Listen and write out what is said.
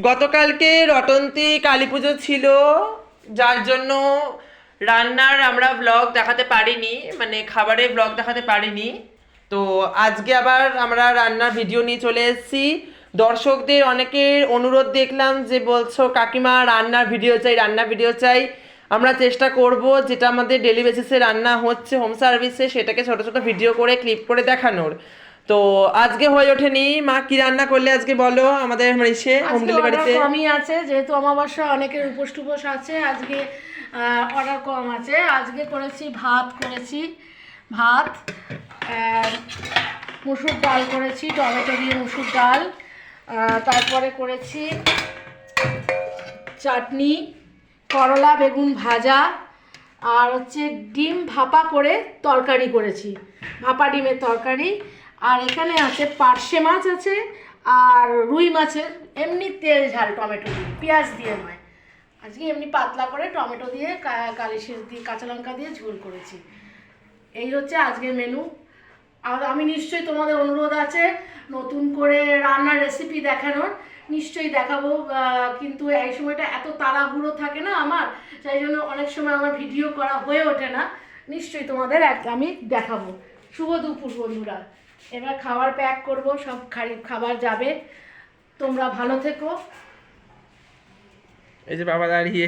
গতকালকে রটন্তি কালী পুজো ছিল, যার জন্য রান্নার আমরা ব্লগ দেখাতে পারিনি মানে খাবারের ব্লগ দেখাতে পারিনি। তো আজকে আবার আমরা রান্নার ভিডিও নিয়ে চলে এসেছি। দর্শকদের অনেকের অনুরোধ দেখলাম যে বলছো, কাকিমা, রান্নার ভিডিও চাই, রান্নার ভিডিও চাই। আমরা চেষ্টা করব, যেটা আমাদের ডেলি বেসিসে রান্না হচ্ছে হোম সার্ভিসে সেটাকে ছোট ছোট ভিডিও করে ক্লিপ করে দেখানোর। তো আজকে হয়ে ওঠেনি। মা কি রান্না করলে আজকে বলো? আমাদের ইসে হোম ডেলিভারিতে কমই আছে যেহেতু অমাবস্যা অনেকের উপোস টুপোস আছে। আজকে অর্ডার কম আছে। আজকে করেছি ভাত করেছি ভাত মুসুর ডাল করেছি টমেটো দিয়ে মুসুর ডাল তারপরে করেছি চাটনি করলা বেগুন ভাজা আর হচ্ছে ডিম ভাপা করে তরকারি করেছি। ভাপা ডিমের তরকারি আর এখানে আছে পার্শে মাছ আছে আর রুই মাছের এমনি তেল ঝাল টমেটো দিয়ে, পেঁয়াজ দিয়ে নয়। আজকে এমনি পাতলা করে টমেটো দিয়ে কালি সেচ দিয়ে, কাঁচা লঙ্কা দিয়ে ঝোল করেছি। এই হচ্ছে আজকের মেনু আর আমি নিশ্চয়ই তোমাদের অনুরোধ আছে নতুন করে রান্নার রেসিপি দেখানোর। নিশ্চয়ই দেখাবো কিন্তু এই সময়টা এত তাড়াহুড়ো থাকে না আমার, সেই জন্য অনেক সময় আমার ভিডিও করা হয়ে ওঠে না। নিশ্চয়ই তোমাদের এক- আমি দেখাবো। শুভ দুপুর বন্ধুরা। এবার খাবার প্যাক করব সব খাবার যাবে। তোমরা ভালো থেকো। এই যে বাবা দাঁড়িয়ে।